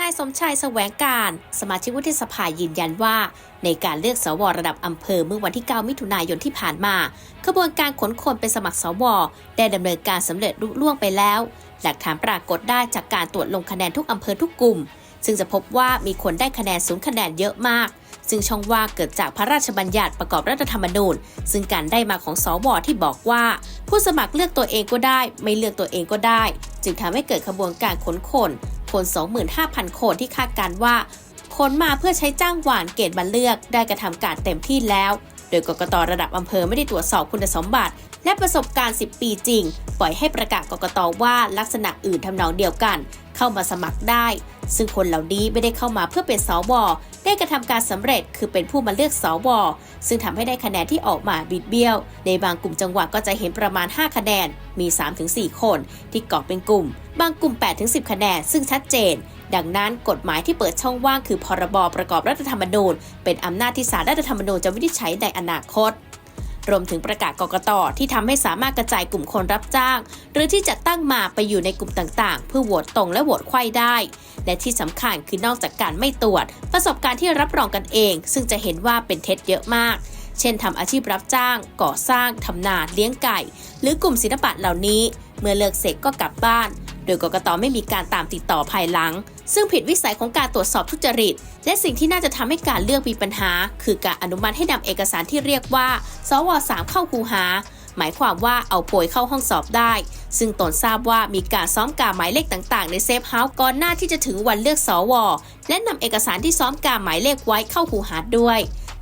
นายสมชายแสวงการ สมาชิกวุฒิสภายืนยันว่า ในการเลือกสวระดับอำเภอเมื่อวันที่ 9 มิถุนายนที่ผ่านมาขบวนการขนคนไปสมัครสวได้ดำเนินการสำเร็จลุล่วงไปแล้ว หลักฐานปรากฏได้จากการตรวจลงคะแนนทุกอำเภอทุกกลุ่ม ซึ่งจะพบว่ามีคนได้คะแนนสูงคะแนนเยอะมาก ซึ่งช่องว่างเกิดจากพระราชบัญญัติประกอบรัฐธรรมนูญ ซึ่งการได้มาของสวที่บอกว่า ผู้สมัครเลือกตัวเองก็ได้ ไม่เลือกตัวเองก็ได้ จึงทำให้เกิดขบวนการขนคน คน 25,000 คนที่คาดการว่าขนมาเพื่อใช้จ้างหวานเกณฑ์มาเลือกได้กระทำการเต็มที่แล้ว โดยกกตระดับอำเภอไม่ได้ตรวจสอบคุณสมบัติ และประสบการณ์ 10 ปีจริง ปล่อยให้ประกาศกกตว่าลักษณะอื่นทำนองเดียวกัน เข้ามาสมัครได้ ซึ่งคนเหล่านี้ไม่ได้เข้ามาเพื่อเป็นสวได้กระทำการสำเร็จคือเป็นผู้มาเลือกสวซึ่งทำให้ได้คะแนนที่ออกมาบิดเบี้ยว ในบางกลุ่มจังหวัดก็จะเห็นประมาณ 5 คะแนน มี 3-4 คนที่เกาะเป็นกลุ่ม บางกลุ่ม 8-10 คะแนน ซึ่งชัดเจน ดังนั้นกฎหมายที่เปิดช่องว่างคือพรบประกอบรัฐธรรมนูญ เป็นอำนาจที่ศาลรัฐธรรมนูญจะวินิจฉัยในอนาคต รวมถึงประกาศกกตที่ทำให้สามารถกระจายกลุ่มคนรับจ้าง หรือที่จะตั้งมาไปอยู่ในกลุ่มต่างๆ เพื่อโหวตตรงและโหวตไขว้ได้ และที่สำคัญคือนอกจากการไม่ตรวจ ประสบการณ์ที่รับรองกันเอง ซึ่งจะเห็นว่าเป็นเท็จเยอะมาก เช่นทำอาชีพรับจ้าง ก่อสร้างทำนาเลี้ยงไก่ หรือกลุ่มศิลปะเหล่านี้ เมื่อเลิกเสร็จก็กลับบ้าน โดยกกตไม่มีการตามติดต่อภายหลัง ซึ่งผิดวิสัยของการตรวจสอบทุจริต และสิ่งที่น่าจะทำให้การเลือกมีปัญหา คือการอนุมัติให้นำเอกสารที่เรียกว่า สว3เข้าคูหา หมายความว่าเอาโพยเข้าห้องสอบได้ ซึ่งตนทราบว่ามีการซ้อมกาหมายเลขต่างๆ ในเซฟเฮาส์ก่อนหน้าที่จะถึงวันเลือกสวและนำเอกสารที่ซ้อมกาหมายเลขไว้เข้าคูหาด้วย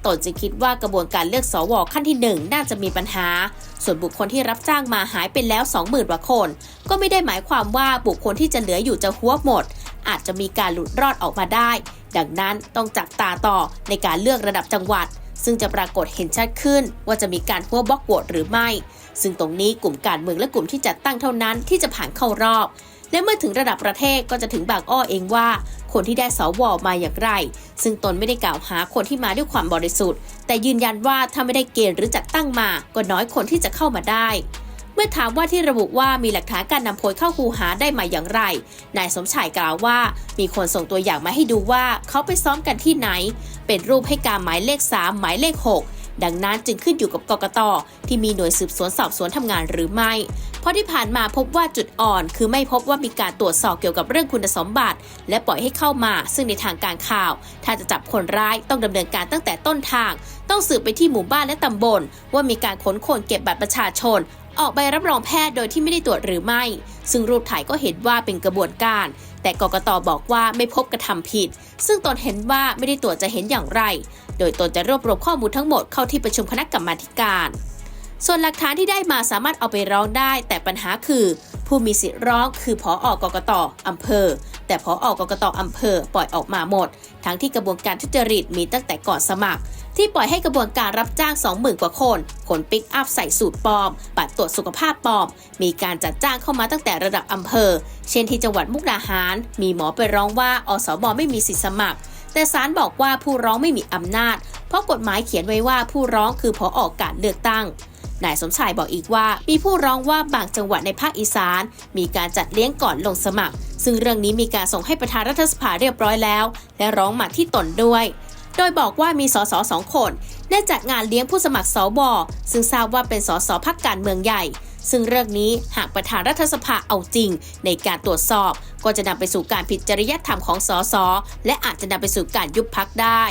ตนจึงคิดว่ากระบวนการเลือกสวขั้นที่ 1 น่าจะมีปัญหา ส่วนบุคคลที่รับจ้างมาหายไปแล้ว 20,000กว่าคน ก็ไม่ได้หมายความว่าบุคคลที่จะเหลืออยู่จะหัวหมด อาจจะมีการหลุดรอดออกมาได้ ดังนั้นต้องจับตาต่อในการเลือกระดับจังหวัด ซึ่งจะปรากฏเห็นชัดขึ้น ว่าจะมีการหัวบล็อกโหวตหรือไม่ ซึ่งตรงนี้กลุ่มการเมืองและกลุ่มที่จัดตั้งเท่านั้นที่จะผ่านเข้ารอบ และเมื่อถึงระดับประเทศก็จะถึงบางอ้อเองว่า คนที่ได้สวมาอย่างไร ซึ่งตนไม่ได้กล่าวหาคนที่มาด้วยความบริสุทธิ์ แต่ยืนยันว่าถ้าไม่ได้เกณฑ์หรือจัดตั้งมา ก็น้อยคนที่จะเข้ามาได้ เมื่อถามว่าที่ระบุว่ามีหลักฐานการนำโพยเข้าคูหาได้มาอย่างไร นายสมชายกล่าวว่า มีคนส่งตัวอย่างมาให้ดูว่าเขาไปซ้อมกันที่ไหน เป็นรูปให้การหมายเลข 3 หมายเลข 6 ดังนั้นจึงขึ้นอยู่กับกกตที่มีหน่วยสืบสวนสอบสวนทำงานหรือไม่ เพราะที่ผ่านมาพบว่าจุดอ่อน คือไม่พบว่ามีการตรวจสอบเกี่ยวกับเรื่องคุณสมบัติ และปล่อยให้เข้ามา ซึ่งในทางการข่าว ถ้าจะจับคนร้ายต้องดำเนินการตั้งแต่ต้นทาง ต้องสืบไปที่หมู่บ้านและตำบล ว่ามีการขนคนเก็บบัตรประชาชน ออกใบรับรองแพทย์โดยที่ไม่ได้ตรวจหรือไม่ ซึ่งรูปถ่ายก็เห็นว่าเป็นกระบวนการ แต่กกตบอกว่าไม่พบกระทำผิด ซึ่งตนเห็นว่าไม่ได้ตรวจจะเห็นอย่างไร โดยตนจะรวบรวมข้อมูลทั้งหมดเข้าที่ประชุมคณะกรรมาการ ส่วนหลักฐานที่ได้มาสามารถเอาไปร้องได้ แต่ปัญหาคือ ผู้มีสิทธิ์ร้องคือผออกกตอำเภอ แต่พอออกกตอำเภอปล่อยออกมาหมด ทั้งที่กระบวนการทุจริตมีตั้งแต่ก่อนสมัคร ที่ปล่อยให้กระบวนการรับจ้าง 20,000 กว่าคนขนปิกอัพใส่สูตรปลอม บัตรตรวจสุขภาพปลอม มีการจัดจ้างเข้ามาตั้งแต่ระดับอำเภอ เช่นที่จังหวัดมุกดาหาร มีหมอไปร้องว่าอสมไม่มีสิทธิสมัคร แต่ศาลบอกว่าผู้ร้องไม่มีอำนาจ เพราะกฎหมายเขียนไว้ว่าผู้ร้องคือพอออกการเลือกตั้งนายสมชายบอกอีกว่า มีผู้ร้องว่าบางจังหวัดในภาคอีสาน มีการจัดเลี้ยงก่อนลงสมัคร ซึ่งเรื่องนี้มีการส่งให้ประธานรัฐสภาเรียบร้อยแล้ว และร้องมาที่ตนด้วย โดยบอกว่ามีสสสองคนได้จัดงานเลี้ยงผู้สมัครสวซึ่งทราบว่าเป็นสสพักการเมืองใหญ่ ซึ่งเรื่องนี้หากประธานรัฐสภาเอาจริง ในการตรวจสอบ ก็จะนำไปสู่การผิดจริยธรรมของสสและอาจจะนำไปสู่การยุบพักได้